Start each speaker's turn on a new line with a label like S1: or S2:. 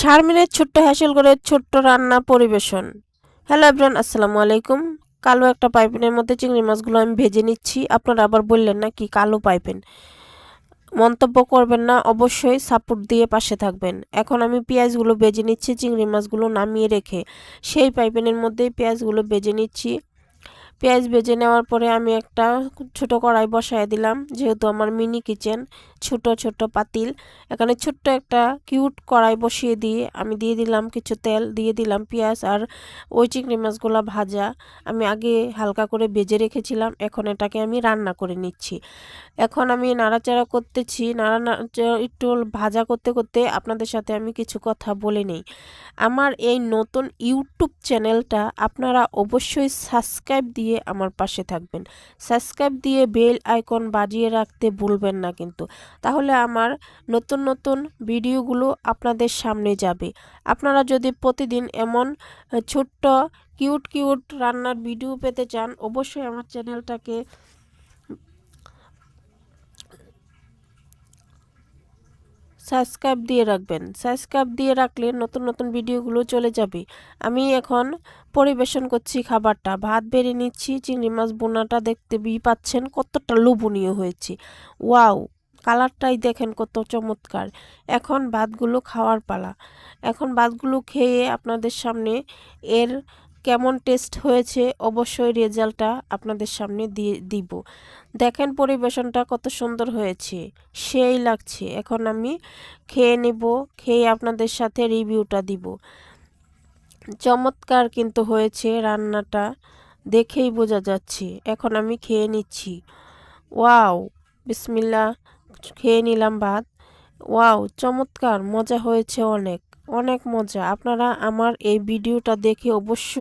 S1: শারমিনের ছোট্ট হ্যাসেল করে ছোট্ট রান্না পরিবেশন। হ্যালো এভরান আসসালামু আলাইকুম। কালো একটা পাইপেনের মধ্যে চিংড়ি মাছগুলো আমি ভেজে নিচ্ছি। আপনারা আবার বললেন না কি কালো পাইপেন। মন্তব্য করবেন না, অবশ্যই সাপোর্ট দিয়ে পাশে থাকবেন। এখন আমি পেঁয়াজগুলো বেজে নিচ্ছি, চিংড়ি মাছগুলো নামিয়ে রেখে সেই পাইপেনের মধ্যেই পেঁয়াজগুলো বেজে নিচ্ছি। পেঁয়াজ ভেজে নেওয়ার পরে আমি একটা ছোট কড়াই বসায় দিলাম, যেহেতু আমার মিনি কিচেন ছোট ছোট পাতিল। এখানে ছোট্ট একটা কিউট কড়াই বসিয়ে দিয়ে আমি দিয়ে দিলাম কিছু তেল, দিয়ে দিলাম পেঁয়াজ আর ওই চিংড়ি মাছগুলো ভাজা। আমি আগে হালকা করে ভেজে রেখেছিলাম, এখন এটাকে আমি রান্না করে নিচ্ছি। এখন আমি নাড়াচাড়া করতেছি নাড়া একটু ভাজা করতে করতে আপনাদের সাথে আমি কিছু কথা বলে নেই। আমার এই নতুন ইউটিউব চ্যানেলটা আপনারা অবশ্যই সাবস্ক্রাইব দিয়ে আমার পাশে থাকবেন। সাবস্ক্রাইব দিয়ে বেল আইকন বাজিয়ে রাখতে ভুলবেন না কিন্তু। তাহলে আমার নতুন নতুন ভিডিওগুলো আপনাদের সামনে যাবে। আপনারা যদি প্রতিদিন এমন ছোট্ট, কিউট কিউট রান্নার ভিডিও পেতে চান, অবশ্যই আমার চ্যানেলটাকে সাবস্ক্রাইব দিয়ে রাখবেন। সাবস্ক্রাইব দিয়ে রাখলে নতুন নতুন ভিডিওগুলো চলে যাবে। আমি এখন পরিবেশন করছি খাবারটা। ভাত বেড়ে নিচ্ছি, চিংড়ি মাছ বোনাটা দেখতে বি পাচ্ছেন কতটা লোভনীয় হয়েছে। ওয়াও, কালারটাই দেখেন কত চমৎকার। এখন ভাতগুলো খাওয়ার পালা। এখন ভাতগুলো খেয়ে আপনাদের সামনে এর কেমন টেস্ট হয়েছে অবশ্যই রেজাল্টটা আপনাদের সামনে দিয়ে দিব। দেখেন পরিবেশনটা কত সুন্দর হয়েছে, সেই লাগছে। এখন আমি খেয়ে নেব, খেয়ে আপনাদের সাথে রিভিউটা দিব। চমৎকার কিন্তু হয়েছে রান্নাটা, দেখেই বোঝা যাচ্ছে। এখন আমি খেয়ে নিচ্ছি। ওয়াও বিসমিল্লা খেয়ে নিলাম ভাত। ওয়াও, চমৎকার, মজা হয়েছে অনেক অনেক মজা। আপনারা আমার এই ভিডিওটা দেখে অবশ্যই